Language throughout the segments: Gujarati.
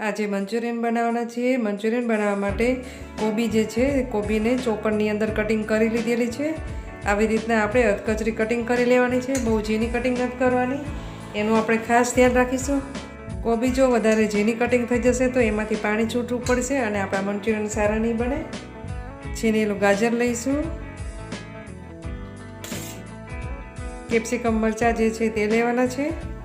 આજે મંચુરિયન બનાવવાના છીએ. મંચુરિયન બનાવવા માટે કોબી જે છે, કોબીને ચોપરની અંદર કટિંગ કરી લીધેલી છે. આવી રીતના આપણે અધકચરી કટિંગ કરી લેવાની છે. બહુ ઝીની કટિંગ નથી કરવાની. એનું આપણે ખાસ ધ્યાન રાખીશું. કોબી જો વધારે ઝીની કટિંગ થઈ જશે તો એમાંથી પાણી છૂટવું પડશે અને આપણા મંચુરિયન સારા નહીં બને. છીનેલું ગાજર લઈશું. કેપ્સિકમ મરચાં જે છે તે લેવાના છે.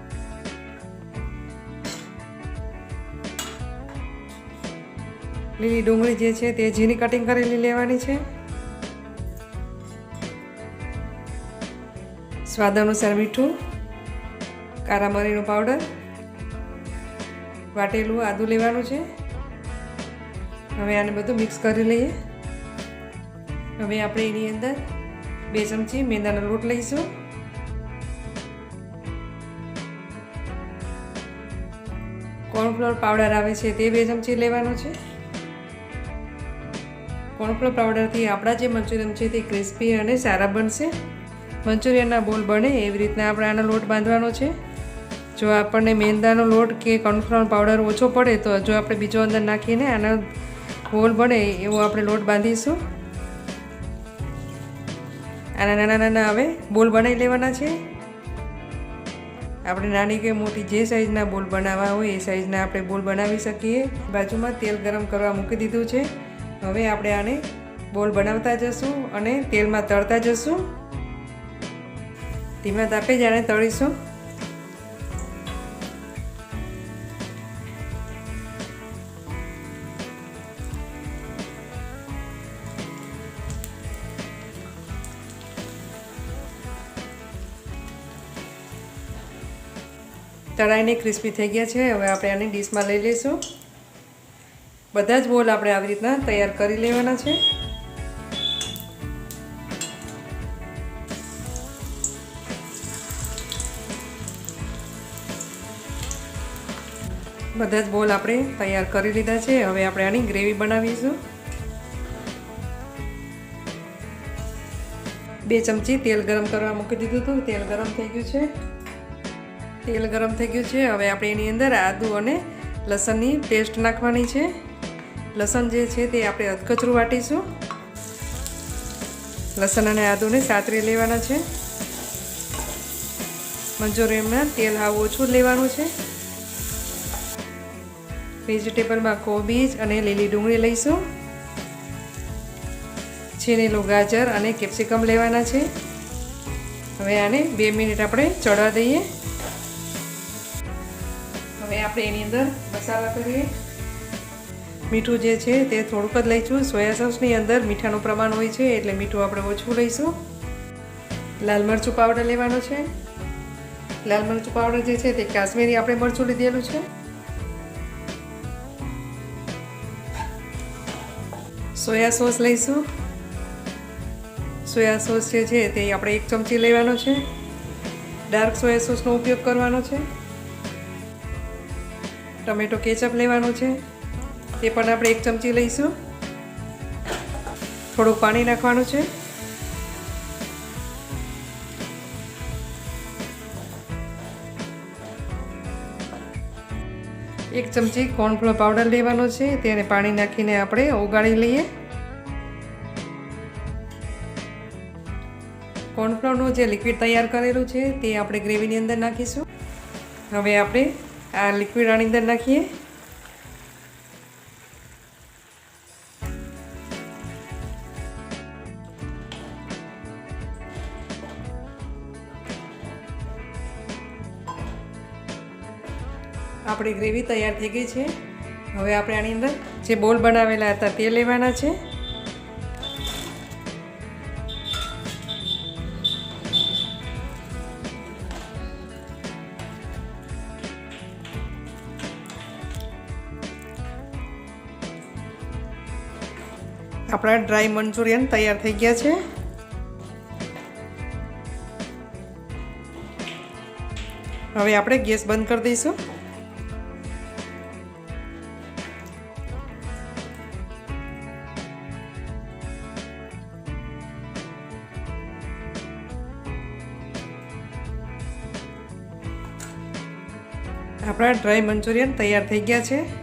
લીલી ડુંગળી જે છે તે ઝીણી કટિંગ કરેલી લેવાની છે. સ્વાદ અનુસાર મીઠું, કારા મરીનો પાવડર, વાટેલું આદું લેવાનું છે. હવે આને બધું મિક્સ કરી લઈએ. હવે આપણે એની અંદર બે ચમચી મેંદાનો લોટ લઈશું. કોર્નફ્લોર પાવડર આવે છે તે બે ચમચી લેવાનો છે. કોર્નફ્લોર પાવડરથી આપણા જે મંચુરિયન છે તે ક્રિસ્પી અને સારા બનશે. મંચુરિયનના બોલ બને એવી રીતના આપણે આનો લોટ બાંધવાનો છે. જો આપણને મેંદાનો લોટ કે કોર્નફ્લોર પાવડર ઓછો પડે તો જો આપણે બીજો અંદર નાખીને આનો બોલ બને એવો આપણે લોટ બાંધીશું. આના નાના નાના હવે બોલ બનાવી લેવાના છે. આપણે નાની કે મોટી જે સાઈઝના બોલ બનાવવા હોય એ સાઈઝના આપણે બોલ બનાવી શકીએ. બાજુમાં તેલ ગરમ કરવા મૂકી દીધું છે. હવે આપણે આને બોલ બનાવતા જશું અને તેલમાં તળતા જશું. ધીમા તાપે જ આને તળીશું. તળાઈને ક્રિસ્પી થઈ ગયા છે. હવે આપણે આને ડીશમાં લઈ લઈશું. બધા જ બોલ આપણે આવી રીતના તૈયાર કરી લેવાના છે. બધા જ બોલ આપણે તૈયાર કરી લીધા છે. હવે આપણે આની ગ્રેવી બનાવીશું. બે ચમચી તેલ ગરમ કરવા મૂકી દીધું હતું. તેલ ગરમ થઈ ગયું છે. તેલ ગરમ થઈ ગયું છે. હવે આપણે એની અંદર આદુ અને લસણની પેસ્ટ નાખવાની છે. લસણ જે છે તે આપણે અધકચરું વાટીશું. લસણ અને આદુને સાતરી લેવાના છે. મંચુરિયનમાં તેલ હાવ ઓછું લેવાનું છે. વેજીટેબલમાં કોબીજ અને લીલી ડુંગળી લઈશું. છીનેલું ગાજર અને કેપ્સિકમ લેવાના છે. હવે આને બે મિનિટ આપણે ચડવા દઈએ. હવે આપણે એની અંદર મસાલા કરીએ. મીઠું જે છે તે થોડુંક જ લઈશું. સોયા સોસની અંદર મીઠાનું પ્રમાણ હોય છે એટલે મીઠું આપણે ઓછું લઈશું. લાલ મરચું પાવડર લેવાનો છે. લાલ મરચું પાવડર જે છે તે કાશ્મીરી આપણે મરચું લીધેલું છે. સોયા સોસ લઈશું. સોયા સોસ જે છે તે આપણે એક ચમચી લેવાનો છે. ડાર્ક સોયા સોસનો ઉપયોગ કરવાનો છે. ટમેટો કેચઅપ લેવાનો છે. તે પણ આપણે એક ચમચી લઈશું. થોડું પાણી નાખવાનું છે. એક ચમચી કોર્નફ્લોર પાવડર લેવાનો છે તેને પાણી નાખીને આપણે ઓગાળી લઈએ. કોર્નફ્લોરનું જે લિક્વિડ તૈયાર કરેલું છે, તે આપણે ગ્રેવીની અંદર નાખીશું. હવે આપણે આ લિક્વિડ આની અંદર નાખીએ. આપણી ગ્રેવી તૈયાર થઈ ગઈ છે. હવે આપણે આની અંદર જે બોલ બનાવેલા હતા તે લેવાના છે. આપણા ડ્રાય મંચુરિયન તૈયાર થઈ ગયા છે. હવે આપણે ગેસ બંધ કરી દઈશું. આપણા ડ્રાય મંચુરિયન તૈયાર થઈ ગયા છે.